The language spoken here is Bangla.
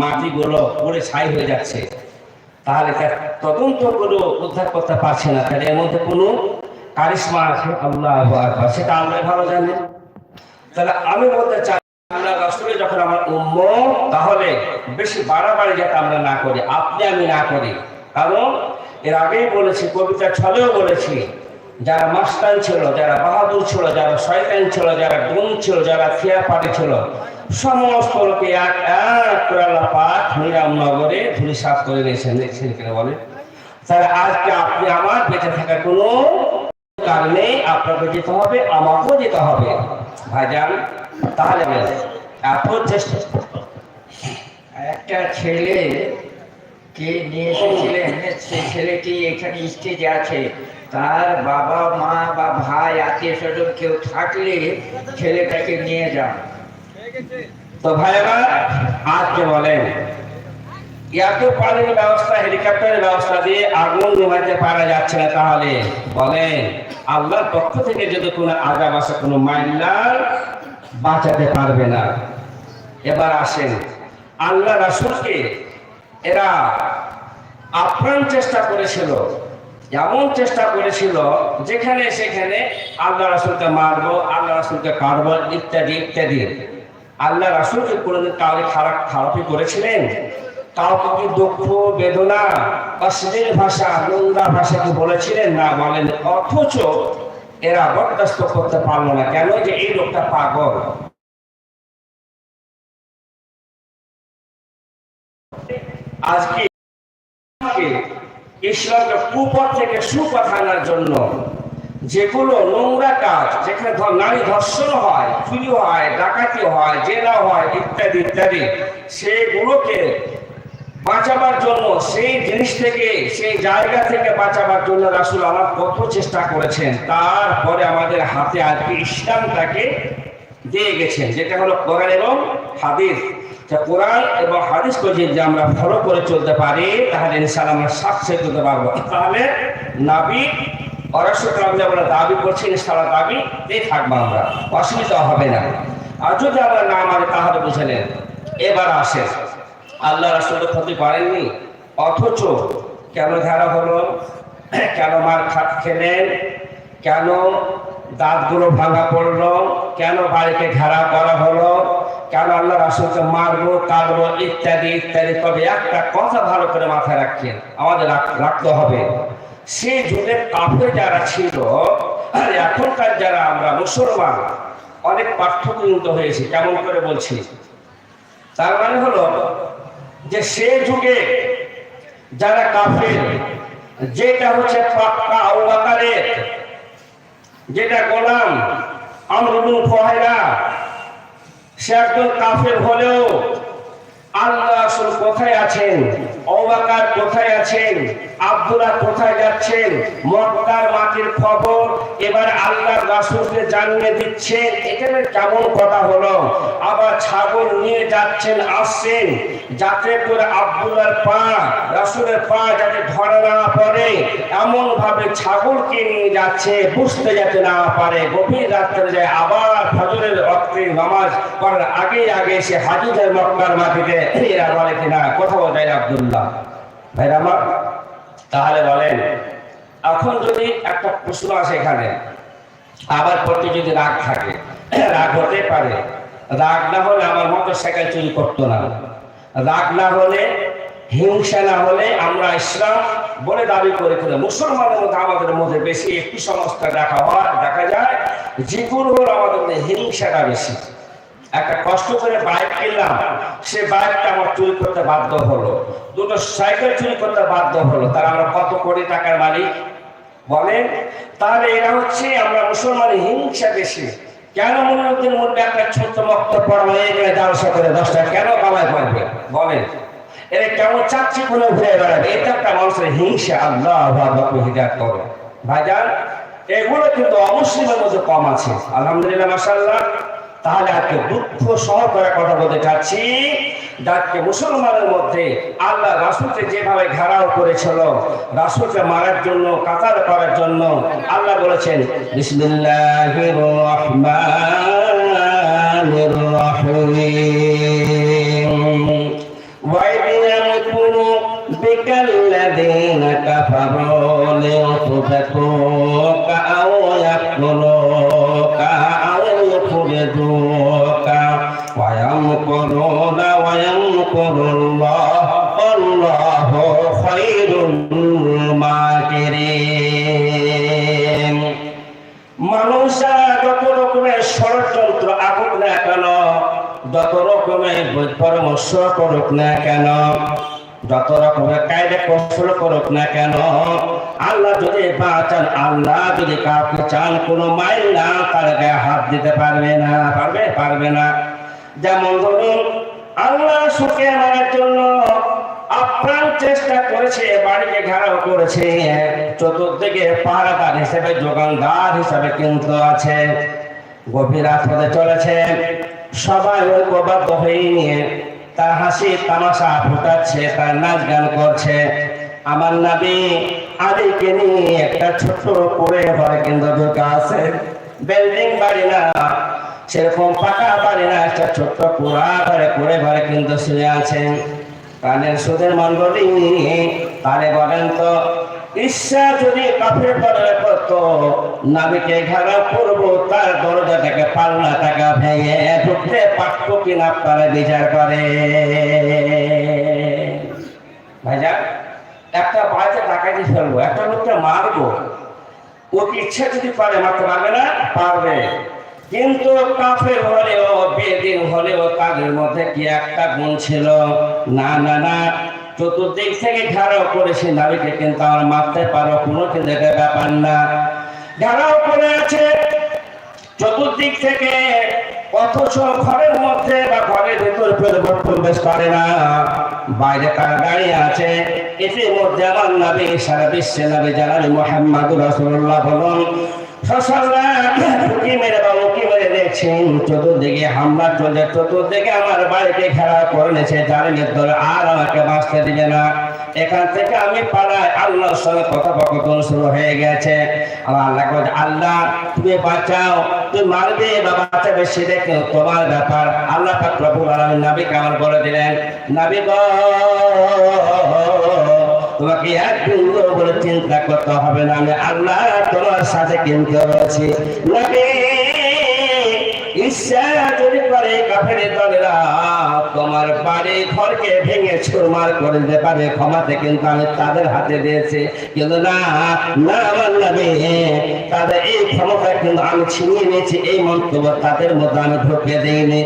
মাটিগুলো পড়ে ছাই হয়ে যাচ্ছে। তাহলে তদন্ত কোনো উদ্ধার করতে পারছে না। তাহলে এর মধ্যে কোনো কারিশমা আছে? আল্লাহ সেটা আল্লাহ ভালো জানেন তাহলে আমি বলতে চাই আমরা যখন আমার উম্ম তাহলে বেশি বাড়াবাড়ি যাতে আমরা না করি, আপনি আমি না করি। কারণ এর আগেই বলেছি, কবিতা ছলেও বলেছি, যারা মাস্তান ছিল, যারা বাহাদুর ছিল, যারা শয়তান ছিল, যারা গুণ ছিল, যারা থিয়া পাটি ছিল, সমস্ত লোকে এক এক করে আল্লাহ নগরে ধুলি সাফ করে নিয়েছেন দেখছেন কিনা বলে। তাহলে আজকে আপনি আমার বেঁচে থাকার কোনো কারণে আপনাকে যেতে হবে আমাকেও যেতে হবে। ভাইজান তাহলে এত চেষ্টা। একটা ছেলে কে নিয়ে এসেছিলেন সেই ছেলেটি এখানে স্টেজে আছে। তার বাবা মা বা ভাই আত্মীয় স্বজন কেউ থাকলে ছেলেটাকে নিয়ে যান। তো ভাইরা আজকে বলেন এত পানির ব্যবস্থা, হেলিকপ্টারের ব্যবস্থা দিয়ে আগুন নিভাইতে পারা যাচ্ছে না তাহলে। বলেন, আল্লাহর পক্ষ থেকে যদি কোনো আগাম আসে কোনো মাইলার বাঁচাতে পারবে না। এবার আসেন, আল্লাহ রাসূলকে এরা আপ্রাণ চেষ্টা করেছিল, এমন চেষ্টা করেছিল, যেখানে সেখানে আল্লাহ রাসুলকে মারবো, আল্লাহ রাসূলকে কাটবো ইত্যাদি ইত্যাদি। আল্লাহ রাসুলকে কোনোদিন কাউকে খারাপ, খারাপই করেছিলেন? কাউকে কি দুঃখ, বেদনা বা শ্লীল ভাষা, নোংরা ভাষা কি বলেছিলেন? না বলেন অথচ এরা বরদাস্ত করতে পারল না। কেন যে এই লোকটা পাগল? আজকে ইসলামকে কুপথ থেকে সুপথ আনার জন্য যেগুলো নোংরা কাজ, যেখানে নারী ধর্ষণ হয়, চুরি হয়, ডাকাতি হয় জেলা হয়, ইত্যাদি ইত্যাদি, সেগুলোকে বাঁচাবার জন্য, সেই জিনিস থেকে, সেই জায়গা থেকে বাঁচাবার জন্য রাসুল আমার কত চেষ্টা করেছেন। তারপরে আমাদের হাতে আজকে ইসলামটাকে দিয়ে গেছেন, যেটা হলো কোরআন এবং হাদিস। কোরআন এবং হাদিসকে যদি আমরা ফলো করে চলতে পারি, তাহলে ইনশাআল্লাহ আমরা সাকসেস হতে পারব। তাহলে নাবি অরাসুল আমরা দাবি করছি ইনশাআল্লাহ দাবি দিয়ে থাকব আমরা। অসুবিধা হবে না। আর যদি আমরা না মানি, তাহলে বুঝে নেন। এবার আসে আল্লাহ রাসুল ক্ষতি করেননি? অথচ কেন ঘেরা হলো? কেন মার খাট খেলেন? কেন দাঁতগুলো ভাঙা পড়ল? কেন বাড়িকে ঘেরা করা হলো? কেন আল্লাহ রাসুলকে মারবো কাটবো ইত্যাদি ইত্যাদি? তবে একটা কথা ভালো করে মাথায় রাখছেন আমাদের রাখ- রাখতে হবে। সে যুগের কাপড়ে যারা ছিল, আর এখনকার যারা আমরা মুসলমান, অনেক পার্থক্য হয়েছে, কেমন করে বলছি? তার মানে হলো যে সে যুগে যারা কাফের, যেটা হচ্ছে পাক্কা আউবাকারের যেটা গোলাম আমরুল ফহেরা সে একজন কাফের হলেও আল্লাহ আসল কোথায় আছেন? অবাকার কোথায় আছেন? আব্দুল্লাহ কোথায় যাচ্ছেন? মক্কার মাটির খবর এবার আল্লাহ রাসূলকে জানিয়ে দিচ্ছেন, এখানে কেমন কথা হলো? আবার ছাগল নিয়ে যাচ্ছেন, আসছেন, যাতে করে আব্দুল্লাহর পা, রাসূলের পা যাতে ধরে না পড়ে এমন ভাবে ছাগলকে নিয়ে যাচ্ছে, বুঝতে যাতে না পারে। গভীর রাত্রে যায়, আবার ফজরের অক্তে নামাজ পড়ার আগে আগে সে হাজিদের মক্কার মাটিতে এরা বলে কিনা কোথাও যায় না আব্দুল্লাহ ভাই আমার তাহলে বলেন, এখন যদি একটা প্রশ্ন আসে এখানে, আবার প্রতি যদি রাগ থাকে, রাগ হতে পারে, রাগ না হলে আমার মতো সাইকেল চুরি করতো না। রাগ না হলে, হিংসা না হলে আমরা ইসলাম বলে দাবি করে করে মুসলমানের মধ্যে আমাদের মধ্যে বেশি একটু সমস্যা দেখা হয়, দেখা যায় যেগুলো হলো আমাদের হিংসাটা বেশি। একটা কষ্ট করে বাইক কিনলাম, সে বাইকটা আমার চুরি করতে বাধ্য হলো। দুটো সাইকেল চুরি করতে বাধ্য হলো। তার আমরা কত কোটি টাকার মালিক? বলেন তাহলে এরা হচ্ছে আমরা মুসলমানের হিংসা বেশি। কেন মনোরঞ্জন মধ্যে একটা ছোট্ট মক্ত পড়ানো এখানে জালসা করে দশটা কেন কামাই করবে? বলেন, এরা কেমন চাচ্ছি কোনো ঘুরে বেড়াবে? এটা একটা মানুষের হিংসা। আল্লাহ হিদাত করো ভাইজান, এগুলো কিন্তু অমুসলিমের মধ্যে কম আছে। আলহামদুলিল্লাহ মাসাল্লাহ তাহলে আজকে দুঃখ সহকারে কথা বলতে চাচ্ছি। যাকে মুসলমানের মধ্যে আল্লাহ রাসুলকে যেভাবে ঘেরাও করেছিল, রাসুলকে মারার জন্য, কাতার করার জন্য আল্লাহ বলেছেন বিকাল্লাদিন কাফারু ويمكرون ويمكر الله والله خير الماكرين মানুষরা যত রকমের ষড়যন্ত্র আগুক না কেন যত রকমের পরামর্শ করুক না কেন যত রকমের কায়দা কৌশল করুক না কেন আল্লাহ যদি বাঁচান আল্লাহ যদি কাউকে চান কোনো মাইল না তার গায়ে হাত দিতে পারবে না পারবে পারবে না যেমন ধরুন আল্লাহ সুখে আনার জন্য আপ্রাণ চেষ্টা করেছে, বাড়িকে ঘেরাও করেছে। চতুর্দিকে পাহারাদার হিসেবে, যোগানদার হিসেবে কিন্তু আছে। গভীর হতে চলেছে। সবাই ঐক্যবদ্ধ হয়ে নিয়ে তার হাসি, তামাশা ফুটাচ্ছে, তার নাচ গান করছে। আমার নাবি আদিকে নিয়ে একটা ছোট্ট করে ঘরে কিন্তু ঢোকা আছে। বিল্ডিং বাড়ি না সেরকম পাকা বাড়ি না, একটা ছোট্ট কুড়া ঘরে কুড়ে ঘরে কিন্তু শুয়ে আছেন। কানের সুদের মন্ডলী তারে বলেন তো, ঈর্ষা যদি কাফের বলে করতো নাবিকে ঘেরা করব, তার দরজাটাকে পাল্লা টাকা ভেঙে ঢুকতে পারত কিনা আপনারা বিচার করে। ভাইজান, একটা বাড়িতে ডাকাতি ফেলব, একটা লোককে মারবো। ওকে ইচ্ছা যদি পারে, মারতে পারবে না? পারবে। কিন্তু কাফের হলেও, বেদিন হলেও তাদের মধ্যে কি একটা গুণ ছিল? না না না। চতুর্দিক থেকে ঘেরাও করেছে নারীকে, কিন্তু আমার মারতে পারো কোনো কিন্তু ব্যাপার না। ঘেরাও করে আছে। চতুর্দিক থেকে অথচ ঘরের মধ্যে বা ঘরের ভেতর প্রবেশ করে না। বাইরে তার দাঁড়িয়ে আছে? এটির মধ্যে আমার নাবি, সারা বিশ্বে নাবি জানাবি মোহাম্মদ রসুল্লাহ বলুন, ফসলরা উকি মেরে বা চতুর্দিকে হামলা চলছে, চতুর্দিকে আমার দল আর আমাকে বাঁচতে দিবে না। এখান থেকে আমি আল্লাহর সঙ্গে কথোপকথন শুরু হয়ে গেছে। আমার আল্লাহ আল্লাহ, তুমি বাঁচাও, তুমি মারবে, বা বাঁচাবে তোমার ব্যাপার। আল্লাহ পাক আমার বলে দিলেন তোমাকে বলে চিন্তা করতে হবে না, আমি আল্লাহ তোমার সাথে কিন্তু রয়েছি নবী তোমার বাড়ি ঘরকে ভেঙে করে দিতে পারে ক্ষমাতে কিন্তু আমি তাদের হাতে দিয়েছি। কিন্তু না না আমার নামে তাদের এই ক্ষমতা কিন্তু আমি ছিনিয়ে নিয়েছি, এই মন্তব্য তাদের মধ্যে আমি ঢুকে দিইনি।